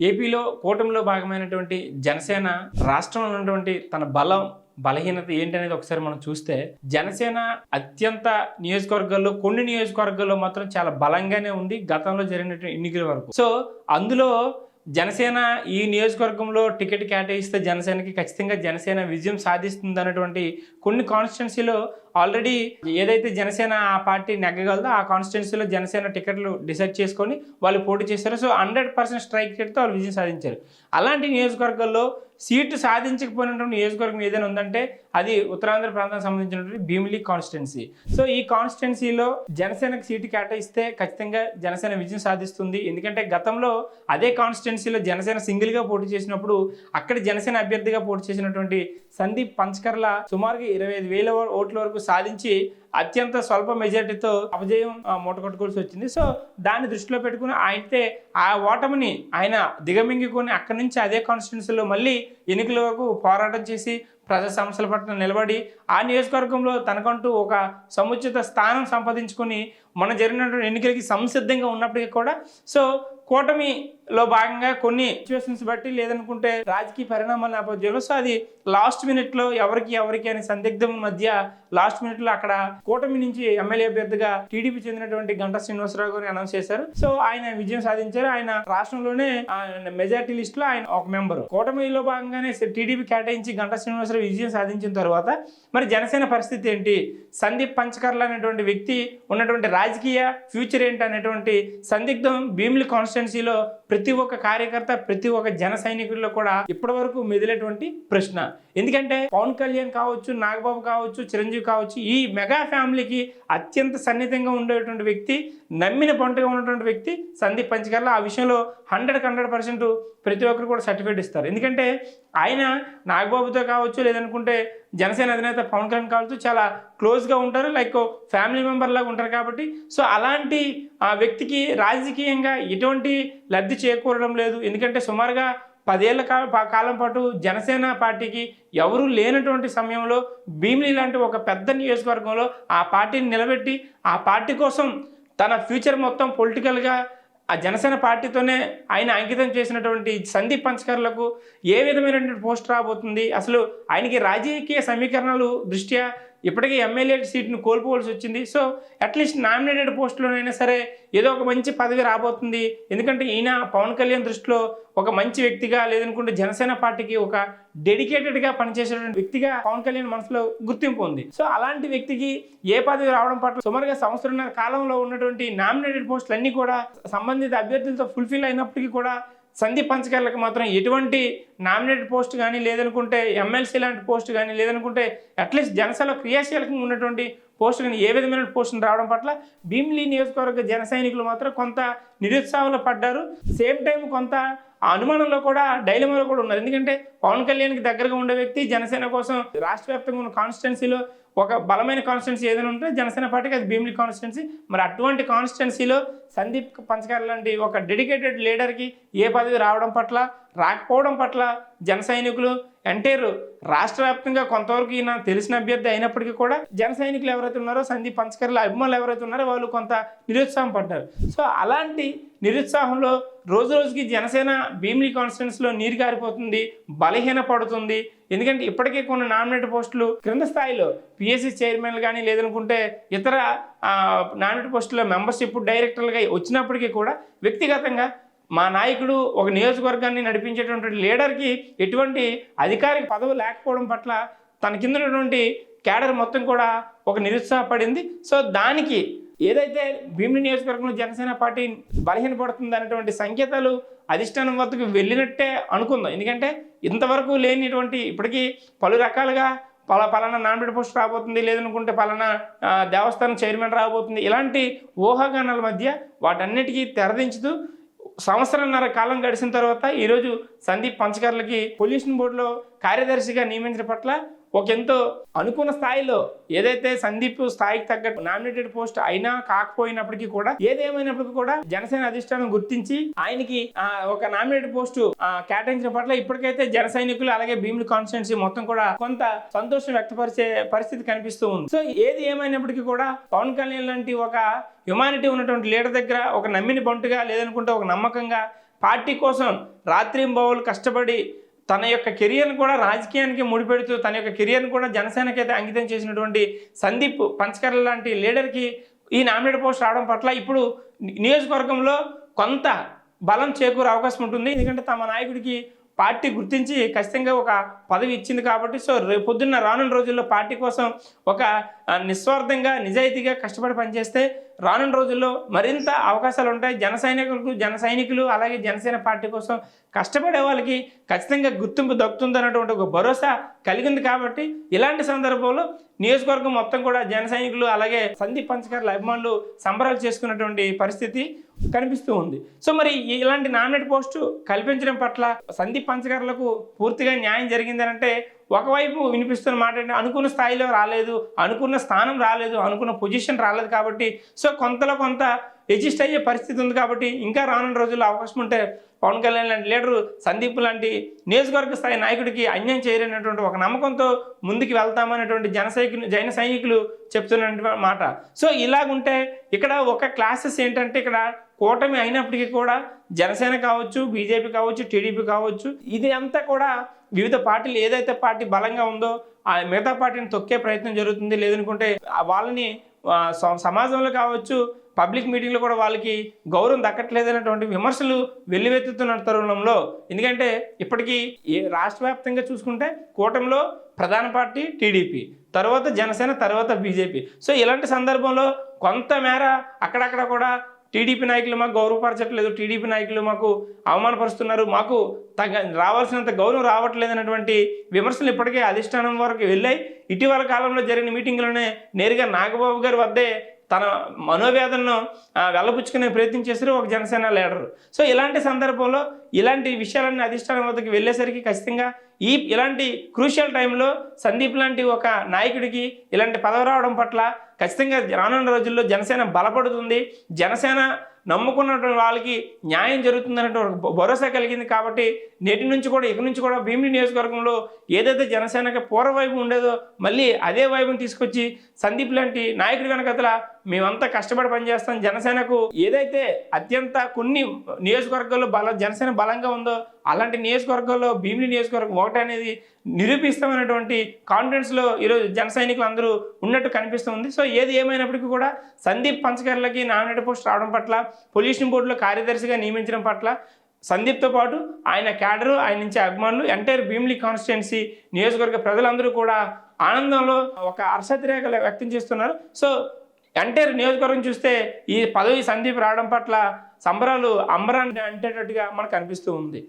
ఏపీలో కూటమిలో భాగమైనటువంటి జనసేన రాష్ట్రంలో ఉన్నటువంటి తన బలం బలహీనత ఏంటనేది ఒకసారి మనం చూస్తే జనసేన అత్యంత నియోజకవర్గాల్లో కొన్ని నియోజకవర్గాల్లో మాత్రం చాలా బలంగానే ఉంది గతంలో జరిగినటువంటి ఎన్నికల వరకు. సో అందులో జనసేన ఈ నియోజకవర్గంలో టికెట్ కేటాయిస్తే జనసేనకి ఖచ్చితంగా జనసేన విజయం సాధిస్తుంది అన్నటువంటి కొన్ని కాన్స్టిట్యున్సీలో ఆల్రెడీ ఏదైతే జనసేన ఆ పార్టీ నెగ్గగలదో ఆ కాన్స్టిట్యున్సీలో జనసేన టికెట్లు డిసైడ్ చేసుకొని వాళ్ళు పోటీ చేశారు. సో హండ్రెడ్ పర్సెంట్ స్ట్రైక్ రేట్తో వాళ్ళు విజయం సాధించారు. అలాంటి నియోజకవర్గాల్లో సీటు సాధించకపోయినటువంటి నియోజకవర్గం ఏదైనా ఉందంటే అది ఉత్తరాంధ్ర ప్రాంతానికి సంబంధించినటువంటి భీమిలి కాన్స్టిట్యున్సీ సో ఈ కాన్స్టిట్యున్సీలో జనసేనకు సీటు కేటాయిస్తే ఖచ్చితంగా జనసేన విజయం సాధిస్తుంది. ఎందుకంటే గతంలో అదే కాన్స్టిట్యున్సీలో జనసేన సింగిల్గా పోటీ చేసినప్పుడు అక్కడ జనసేన అభ్యర్థిగా పోటీ చేసినటువంటి సందీప్ పంచకర్ల సుమారుగా ఇరవై ఐదు వేల ఓట్ల వరకు సాధించి అత్యంత స్వల్ప మెజార్టీతో అపజయం మూటగొట్టుకోవాల్సి వచ్చింది. సో దాన్ని దృష్టిలో పెట్టుకుని అయితే ఆ ఓటమిని ఆయన దిగమింగుకొని అక్కడి నుంచి అదే కాన్స్టిట్యున్సీలో మళ్ళీ ఎన్నికల వరకు పోరాటం చేసి ప్రజా సమస్యల పట్ల నిలబడి ఆ నియోజకవర్గంలో తనకంటూ ఒక సముచిత స్థానం సంపాదించుకొని మన జరిగినటువంటి ఎన్నికలకి సంసిద్ధంగా ఉన్నప్పటికీ కూడా సో కూటమిలో భాగంగా కొన్ని సిచ్యువేషన్స్ బట్టి లేదనుకుంటే రాజకీయ పరిణామాల నేపథ్యంలో సో అది లాస్ట్ మినిట్లో ఎవరికి ఎవరికి అనే సందిగ్ధం మధ్య లాస్ట్ మినిట్లో అక్కడ కూటమి నుంచి ఎమ్మెల్యే అభ్యర్థిగా టీడీపీ చెందినటువంటి గంటా శ్రీనివాసరావు గారు అనౌన్స్ చేశారు. సో ఆయన విజయం సాధించారు. ఆయన రాష్ట్రంలోనే మెజార్టీ లిస్ట్లో ఆయన ఒక మెంబరు కూటమిలో భాగంగానే టీడీపీ కేటాయించి గంటా శ్రీనివాసరావు విజయం సాధించిన తర్వాత మరి జనసేన పరిస్థితి ఏంటి? సందీప్ పంచకర్ల అనేటువంటి వ్యక్తి ఉన్నటువంటి రాజకీయ ఫ్యూచర్ ఏంటి అనేటువంటి సందిగ్ధం భీమిలి కాన్స్టిట్యున్సీలో ప్రతి ఒక్క కార్యకర్త ప్రతి ఒక్క జన సైనికుల్లో కూడా ఇప్పటి వరకు మెదిలేటువంటి ప్రశ్న. ఎందుకంటే పవన్ కళ్యాణ్ కావచ్చు నాగబాబు కావచ్చు చిరంజీవి కావచ్చు ఈ మెగా ఫ్యామిలీకి అత్యంత సన్నిహితంగా ఉండేటువంటి వ్యక్తి నమ్మిన పంటగా ఉన్నటువంటి వ్యక్తి సందీప్ పంచకర్ల. ఆ విషయంలో హండ్రెడ్ హండ్రెడ్ పర్సెంట్ ప్రతి ఒక్కరు కూడా సర్టిఫికేట్ ఇస్తారు. ఎందుకంటే ఆయన నాగబాబుతో కావచ్చు లేదనుకుంటే జనసేన అధినేత పవన్ కళ్యాణ్ కావచ్చు చాలా క్లోజ్గా ఉంటారు. లైక్ ఫ్యామిలీ మెంబర్ లాగా ఉంటారు కాబట్టి. సో అలాంటి ఆ వ్యక్తికి రాజకీయంగా ఎటువంటి లబ్ధి చేకూరడం లేదు. ఎందుకంటే సుమారుగా పదేళ్ళ కా- కాలం పాటు జనసేన పార్టీకి ఎవరూ లేనటువంటి సమయంలో భీమిలి లాంటి ఒక పెద్ద నియోజకవర్గంలో ఆ పార్టీని నిలబెట్టి ఆ పార్టీ కోసం తన ఫ్యూచర్ మొత్తం పొలిటికల్గా ఆ జనసేన పార్టీతోనే ఆయన అంకితం చేసినటువంటి సందీప్ పంచకర్లకు ఏ విధమైనటువంటి పోస్ట్ రాబోతుంది? అసలు ఆయనకి రాజకీయ సమీకరణలు దృష్ట్యా ఇప్పటికీ ఎమ్మెల్యే సీట్ను కోల్పోవలసి వచ్చింది. సో అట్లీస్ట్ నామినేటెడ్ పోస్టులోనైనా సరే ఏదో ఒక మంచి పదవి రాబోతుంది. ఎందుకంటే ఈయన పవన్ కళ్యాణ్ దృష్టిలో ఒక మంచి వ్యక్తిగా లేదనుకుంటే జనసేన పార్టీకి ఒక డెడికేటెడ్గా పనిచేసేటువంటి వ్యక్తిగా పవన్ కళ్యాణ్ మనసులో గుర్తింపు ఉంది. సో అలాంటి వ్యక్తికి ఏ పదవి రావడం పట్ల సుమారుగా సంవత్సరంన్నర కాలంలో ఉన్నటువంటి నామినేటెడ్ పోస్టులు అన్నీ కూడా సంబంధిత అభ్యర్థులతో ఫుల్ఫిల్ అయినప్పటికీ కూడా సందీప్ పంచకర్లకు మాత్రం ఎటువంటి నామినేటెడ్ పోస్ట్ కానీ లేదనుకుంటే ఎమ్మెల్సీ లాంటి పోస్ట్ కానీ లేదనుకుంటే అట్లీస్ట్ జనసేనలో క్రియాశీలకంగా ఉన్నటువంటి పోస్ట్ కానీ ఏ విధమైన పోస్టులు రావడం పట్ల భీమిలీ నియోజకవర్గ జన సైనికులు మాత్రం కొంత నిరుత్సాహంలో పడ్డారు. సేమ్ టైం కొంత ఆ అనుమానంలో కూడా డైలమాలో కూడా ఉన్నారు. ఎందుకంటే పవన్ కళ్యాణ్కి దగ్గరగా ఉండే వ్యక్తి జనసేన కోసం రాష్ట్ర వ్యాప్తంగా ఉన్న కాన్స్టిట్యున్సీలో ఒక బలమైన కాన్స్టిట్యున్సీ ఏదైనా ఉంటే జనసేన పార్టీకి అది భీమిలి కాన్స్టిట్యున్సీ మరి అటువంటి కాన్స్టిట్యున్సీలో సందీప్ పంచకర్ లాంటి ఒక డెడికేటెడ్ లీడర్కి ఏ పదవి రావడం పట్ల రాకపోవడం పట్ల జన సైనికులు ఎంటైర్ రాష్ట్ర వ్యాప్తంగా కొంతవరకు ఈయన తెలిసిన అభ్యర్థి అయినప్పటికీ కూడా జన సైనికులు ఎవరైతే ఉన్నారో సందీప్ పంచకర్ల అభిమానులు ఎవరైతే ఉన్నారో వాళ్ళు కొంత నిరుత్సాహం పడ్డారు. సో అలాంటి నిరుత్సాహంలో రోజు రోజుకి జనసేన భీమిలీ కాన్స్టిట్యున్స్లో నీరు గారిపోతుంది బలహీన పడుతుంది. ఎందుకంటే ఇప్పటికే కొన్ని నామినేట్ పోస్టులు క్రింద స్థాయిలో పిఎస్సి చైర్మన్లు కానీ లేదనుకుంటే ఇతర నామినేట్ పోస్టుల్లో మెంబర్షిప్ డైరెక్టర్లుగా వచ్చినప్పటికీ కూడా వ్యక్తిగతంగా మా నాయకుడు ఒక నియోజకవర్గాన్ని నడిపించేటువంటి లీడర్కి ఎటువంటి అధికారిక పదవి లేకపోవడం పట్ల తన కింద ఉన్నటువంటి క్యాడర్ మొత్తం కూడా ఒక నిరుత్సాహపడింది. సో దానికి ఏదైతే భీమిలి నియోజకవర్గంలో జనసేన పార్టీ బలహీనపడుతుంది అనేటువంటి సంకేతాలు అధిష్టానం వద్దకు వెళ్ళినట్టే అనుకుందాం. ఎందుకంటే ఇంతవరకు లేనిటువంటి ఇప్పటికీ పలు రకాలుగా పలా పలానా నామినేట్ పోస్ట్ రాబోతుంది లేదనుకుంటే పలానా దేవస్థానం చైర్మన్ రాబోతుంది. ఇలాంటి ఊహాగానాల మధ్య వాటన్నిటికీ తెరదించుతూ సంవత్సరంన్నర కాలం గడిచిన తర్వాత ఈరోజు సందీప్ పంచకర్లకి పొల్యూషన్ బోర్డులో కార్యదర్శిగా నియమించిన పట్ల ఎంతో అనుకున్న స్థాయిలో ఏదైతే సందీప్ స్థాయికి తగ్గట్టు నామినేటెడ్ పోస్ట్ అయినా కాకపోయినప్పటికీ కూడా ఏదేమైనప్పటికీ కూడా జనసేన అధిష్టానం గుర్తించి ఆయనకి ఒక నామినేటెడ్ పోస్ట్ కేటాయించిన పట్ల ఇప్పటికైతే జన సైనికులు అలాగే భీములు కాన్స్టిట్యున్సీ మొత్తం కూడా కొంత సంతోషం వ్యక్తపరిచే పరిస్థితి కనిపిస్తూ ఉంది. సో ఏది ఏమైనప్పటికీ కూడా పవన్ కళ్యాణ్ లాంటి ఒక హ్యుమానిటీ ఉన్నటువంటి లీడర్ దగ్గర ఒక నమ్మిన బంటుగా లేదనుకుంటే ఒక నమ్మకంగా పార్టీ కోసం రాత్రింబవులు కష్టపడి తన యొక్క కెరియర్ను కూడా రాజకీయానికి ముడిపెడుతూ తన యొక్క కెరియర్ను కూడా జనసేనకి అయితే అంకితం చేసినటువంటి సందీప్ పంచకర్ల లాంటి లీడర్కి ఈ నామినేట్ పోస్ట్ రావడం పట్ల ఇప్పుడు నియోజకవర్గంలో కొంత బలం చేకూరే అవకాశం ఉంటుంది. ఎందుకంటే తమ నాయకుడికి పార్టీ గుర్తించి ఖచ్చితంగా ఒక పదవి ఇచ్చింది కాబట్టి సో రే పొద్దున్న రానున్న రోజుల్లో పార్టీ కోసం ఒక నిస్వార్థంగా నిజాయితీగా కష్టపడి పనిచేస్తే రానున్న రోజుల్లో మరింత అవకాశాలు ఉంటాయి. జన సైనికులకు జన సైనికులు అలాగే జనసేన పార్టీ కోసం కష్టపడే వాళ్ళకి ఖచ్చితంగా గుర్తింపు దక్కుతుంది అన్నటువంటి ఒక భరోసా కలిగింది కాబట్టి ఇలాంటి సందర్భంలో నియోజకవర్గం మొత్తం కూడా జన సైనికులు అలాగే సందీప్ పంచకర్ల అభిమానులు సంబరాలు చేసుకున్నటువంటి పరిస్థితి కనిపిస్తూ ఉంది. సో మరి ఇలాంటి నామినేట్ పోస్టు కల్పించడం పట్ల సందీప్ పంచకర్లకు పూర్తిగా న్యాయం జరిగిందని అంటే ఒకవైపు వినిపిస్తున్న మాట అంటే అనుకున్న స్థాయిలో రాలేదు అనుకున్న స్థానం రాలేదు అనుకున్న పొజిషన్ రాలేదు కాబట్టి సో కొంతలో కొంత ఎడ్జిస్ట్ అయ్యే పరిస్థితి ఉంది కాబట్టి ఇంకా రానున్న రోజుల్లో అవకాశం ఉంటే పవన్ కళ్యాణ్ లాంటి లీడరు సందీప్ లాంటి నియోజకవర్గ స్థాయి నాయకుడికి అన్యాయం చేయలేనటువంటి ఒక నమ్మకంతో ముందుకు వెళ్తామనేటువంటి జన జైన సైనికులు చెప్తున్న మాట. సో ఇలాగుంటే ఇక్కడ ఒక క్లాసెస్ ఏంటంటే ఇక్కడ కూటమి అయినప్పటికీ కూడా జనసేన కావచ్చు బీజేపీ కావచ్చు టీడీపీ కావచ్చు ఇది అంతా కూడా వివిధ పార్టీలు ఏదైతే పార్టీ బలంగా ఉందో ఆ మిగతా పార్టీని తొక్కే ప్రయత్నం జరుగుతుంది. లేదనుకుంటే వాళ్ళని సమాజంలో కావచ్చు పబ్లిక్ మీటింగ్లో కూడా వాళ్ళకి గౌరవం దక్కట్లేదనేటువంటి విమర్శలు వెల్లువెత్తుతున్న తరుణంలో. ఎందుకంటే ఇప్పటికీ ఏ రాష్ట్ర వ్యాప్తంగా చూసుకుంటే కూటమిలో ప్రధాన పార్టీ టీడీపీ తర్వాత జనసేన తర్వాత బీజేపీ. సో ఇలాంటి సందర్భంలో కొంతమేర అక్కడక్కడ కూడా టీడీపీ నాయకులు మాకు గౌరవపరచట్లేదు టీడీపీ నాయకులు మాకు అవమానపరుస్తున్నారు మాకు తగ్గ రావాల్సినంత గౌరవం రావట్లేదు అన్నటువంటి విమర్శలు ఇప్పటికే అధిష్టానం వరకు వెళ్ళాయి. ఇటీవల కాలంలో జరిగిన మీటింగ్లోనే నేరుగా నాగబాబు గారి వద్దే తన మనోవేదనను వెళ్ళపుచ్చుకునే వెళ్ళబుచ్చుకునే ప్రయత్నం చేశారు ఒక జనసేన లీడర్. సో ఇలాంటి సందర్భంలో ఇలాంటి విషయాలన్నీ అధిష్టానం వద్దకు వెళ్ళేసరికి ఖచ్చితంగా ఈ ఇలాంటి క్రూషియల్ టైంలో సందీప్ లాంటి ఒక నాయకుడికి ఇలాంటి పదవి రావడం పట్ల ఖచ్చితంగా రానున్న రోజుల్లో జనసేన బలపడుతుంది. జనసేన నమ్ముకున్నటువంటి వాళ్ళకి న్యాయం జరుగుతుందన్నటువంటి భరోసా కలిగింది కాబట్టి నేటి నుంచి కూడా ఇక నుంచి కూడా భీమిడి నియోజకవర్గంలో ఏదైతే జనసేనకి పూర్వ వైపు ఉండేదో మళ్ళీ అదే వైపుని తీసుకొచ్చి సందీప్ లాంటి నాయకుడి వెనకతల మేమంతా కష్టపడి పనిచేస్తాం. జనసేనకు ఏదైతే అత్యంత కొన్ని నియోజకవర్గాల్లో బల జనసేన బలంగా ఉందో అలాంటి నియోజకవర్గంలో భీమిలి నియోజకవర్గం ఒకటి అనేది నిరూపిస్తామనేటువంటి కాన్ఫిడెన్స్లో ఈరోజు జన సైనికులు అందరూ ఉన్నట్టు కనిపిస్తుంది సో ఏది ఏమైనప్పటికీ కూడా సందీప్ పంచకర్లకి నామినేట్ పోస్ట్ రావడం పట్ల పొల్యూషన్ బోర్డులో కార్యదర్శిగా నియమించడం పట్ల సందీప్తో పాటు ఆయన క్యాడరు ఆయన నుంచి అభిమానులు ఎంటైర్ భీమిలి కాన్స్టిట్యున్సీ నియోజకవర్గ ప్రజలందరూ కూడా ఆనందంలో ఒక హర్షతిరేకలు వ్యక్తం చేస్తున్నారు. సో ఎంటైర్ నియోజకవర్గం చూస్తే ఈ పదవి సందీప్ రావడం పట్ల సంబరాలు అంబరాన్ని అంటేటట్టుగా మనకు అనిపిస్తూ ఉంది.